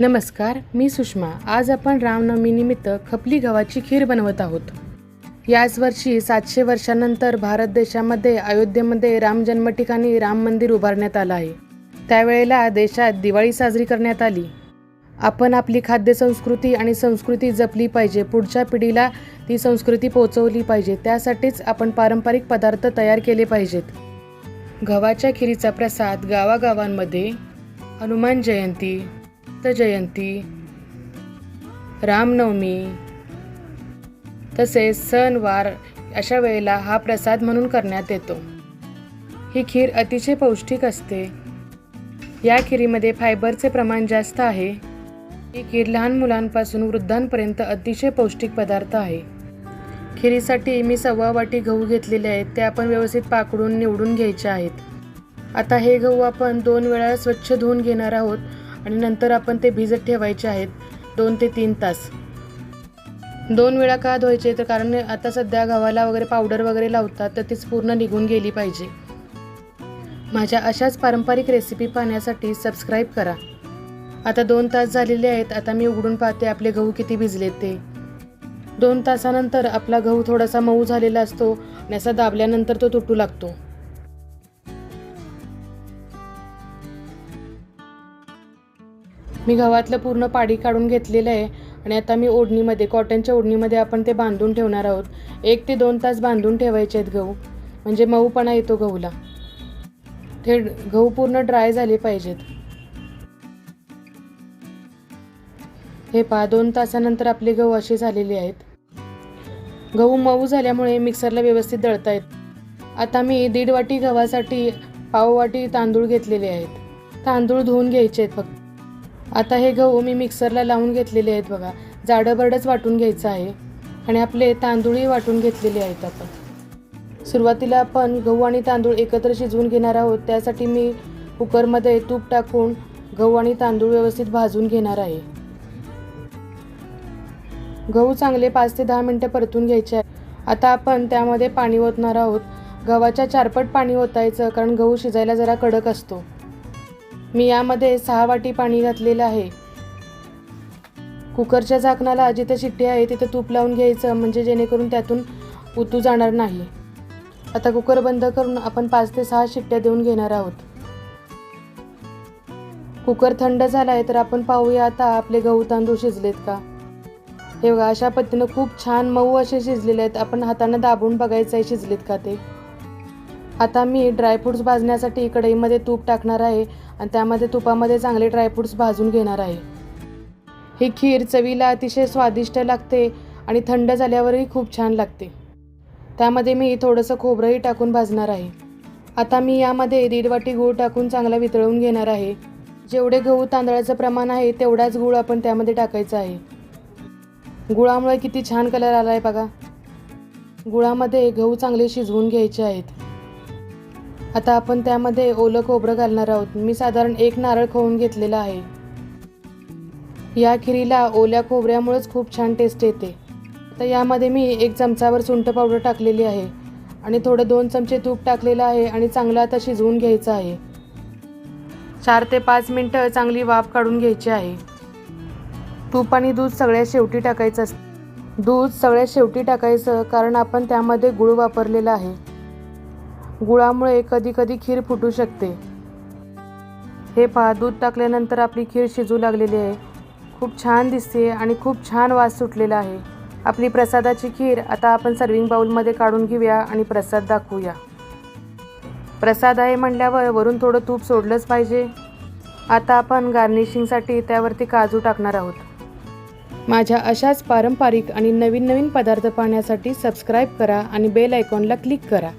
नमस्कार मी सुषमा. आज आपण रामनवमीनिमित्त खपली गव्हाची खीर बनवत आहोत. याच वर्षी सातशे वर्षानंतर भारत देशामध्ये अयोध्येमध्ये राम जन्म ठिकाणी राम मंदिर उभारण्यात आलं आहे. त्यावेळेला देशात दिवाळी साजरी करण्यात आली. आपण आपली खाद्य संस्कृती आणि संस्कृती जपली पाहिजे. पुढच्या पिढीला ती संस्कृती पोचवली पाहिजे. त्यासाठीच आपण पारंपरिक पदार्थ तयार केले पाहिजेत. गव्हाच्या खिरीचा प्रसाद गावागावांमध्ये. हनुमान जयंती. दत्त जयंती रामनवमी तसेच सणवार अशा वेळेला हा प्रसाद म्हणून करण्यात येतो. ही खीर अतिशय पौष्टिक असते. या खिरीमध्ये फायबरचे प्रमाण जास्त आहे. ही खीर लहान मुलांपासून वृद्धांपर्यंत अतिशय पौष्टिक पदार्थ आहे. खिरीसाठी मी सव्वा वाटी गहू घेतलेले आहेत ते आपण व्यवस्थित पाकडून निवडून घ्यायचे आहेत. आता हे गहू आपण दोन वेळा स्वच्छ धुवून घेणार आहोत. आणि नंतर आपण ते भिजत ठेवायचे आहेत दोन ते तीन तास. दोन वेळा का धुवायचे? तर कारण आता सध्या गव्हाला वगैरे पावडर वगैरे लावतात तर तीच पूर्ण निघून गेली पाहिजे. माझ्या अशाच पारंपरिक रेसिपी पाहण्यासाठी सबस्क्राईब करा. आता दोन तास झालेले आहेत आता मी उघडून पाहते आपले गहू किती भिजले ते. दोन तासानंतर आपला गहू थोडासा मऊ झालेला असतो आणि असा दाबल्यानंतर तो तुटू लागतो. मी गव्हातलं पूर्ण पाडी काढून घेतलेलं आहे आणि आता मी ओढणीमध्ये कॉटनच्या ओढणीमध्ये आपण ते बांधून ठेवणार आहोत. एक ते दोन तास बांधून ठेवायचे आहेत गहू. म्हणजे मऊपणा येतो गहूला. ते गहू पूर्ण ड्राय झाले पाहिजेत. हे पहा दोन तासानंतर आपले गहू असे झालेले आहेत. गहू मऊ झाल्यामुळे मिक्सरला व्यवस्थित दळता येत. आता मी दीड वाटी गव्हासाठी पाव वाटी तांदूळ घेतलेले आहेत. तांदूळ धुवून घ्यायचे आहेत फक्त. आता हे गहू मी मिक्सरला लावून घेतलेले आहेत बघा. जाडं बरडच वाटून घ्यायचं आहे. आणि आपले तांदूळही वाटून घेतलेले आहेत आपण सुरुवातीला आपण गहू आणि तांदूळ एकत्र शिजवून घेणार आहोत. त्यासाठी मी कुकरमध्ये तूप टाकून गहू आणि तांदूळ व्यवस्थित भाजून घेणार आहे. गहू चांगले पाच ते दहा मिनटं परतून घ्यायचे आहे आता आपण त्यामध्ये पाणी ओतणार आहोत. गव्हाच्या चारपट पाणी ओतायचं कारण गहू शिजायला जरा कडक असतो. मी यामध्ये सहा वाटी पाणी घातलेलं आहे. कुकरच्या झाकणाला जिथे शिट्टी आहे तिथे तूप लावून घ्यायचं म्हणजे जेणेकरून त्यातून उतू जाणार नाही. आता कुकर बंद करून आपण पाच ते सहा शिट्ट्या देऊन घेणार आहोत. कुकर थंड झाला आहे तर आपण पाहूया आता आपले गहू तांदूळ शिजलेत का? हे बघा अशा पद्धतीनं खूप छान मऊ असे शिजलेले आहेत. आपण हाताने दाबून बघायचं आहे शिजलेत का ते. आता मी ड्रायफ्रूट्स भाजण्यासाठी कढईमध्ये तूप टाकणार आहे आणि त्यामध्ये तुपामध्ये चांगले ड्रायफ्रूट्स भाजून घेणार आहे. ही खीर चवीला अतिशय स्वादिष्ट लागते आणि थंड झाल्यावरही खूप छान लागते. त्यामध्ये मी थोडंसं खोबरंही टाकून भाजणार आहे. आता मी यामध्ये दीड वाटी गूळ टाकून चांगला वितळवून घेणार आहे. जेवढे गहू तांदळाचं प्रमाण आहे तेवढाच गूळ आपण त्यामध्ये टाकायचा आहे. गुळामुळे किती छान कलर आला आहे बघा. गुळामध्ये गहू चांगले शिजवून घ्यायचे आहेत. आता आपण त्यामध्ये ओलं खोबरं घालणार आहोत. मी साधारण एक नारळ खवून घेतलेला आहे. या खिरीला ओल्या खोबऱ्यामुळेच खूप छान टेस्ट येते. तर यामध्ये मी एक चमचावर सुंठ पावडर टाकलेली आहे आणि थोडं दोन चमचे तूप टाकलेलं आहे आणि चांगलं आता शिजवून घ्यायचं आहे. चार ते पाच मिनटं चांगली वाफ काढून घ्यायची आहे. तूप आणि दूध सगळ्यात शेवटी टाकायचं असतं. दूध सगळ्यात शेवटी टाकायचं कारण आपण त्यामध्ये गुळ वापरलेला आहे. गुळामुळे कधी कधी खीर फुटू शकते. हे पहा दूध टाकल्यानंतर आपली खीर शिजू लागलेली आहे. खूप छान दिसते आणि खूप छान वास सुटलेला आहे. आपली प्रसादाची खीर आता आपण सर्विंग बाउलमध्ये काढून घेऊया आणि प्रसाद दाखवूया. प्रसाद आहे म्हणल्यावर वरून थोडं तूप सोडलंच पाहिजे. आता आपण गार्निशिंगसाठी त्यावरती काजू टाकणार आहोत. माझ्या अशाच पारंपरिक आणि नवीन नवीन पदार्थ पाहण्यासाठी सबस्क्राईब करा आणि बेल आयकॉनला क्लिक करा.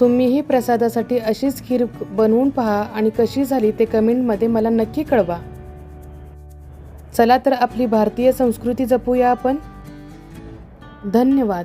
तुम्हीही प्रसादासाठी अशीच खीर बनवून पहा आणि कशी झाली ते कमेंटमध्ये मला नक्की कळवा. चला तर आपली भारतीय संस्कृती जपूया आपण. धन्यवाद.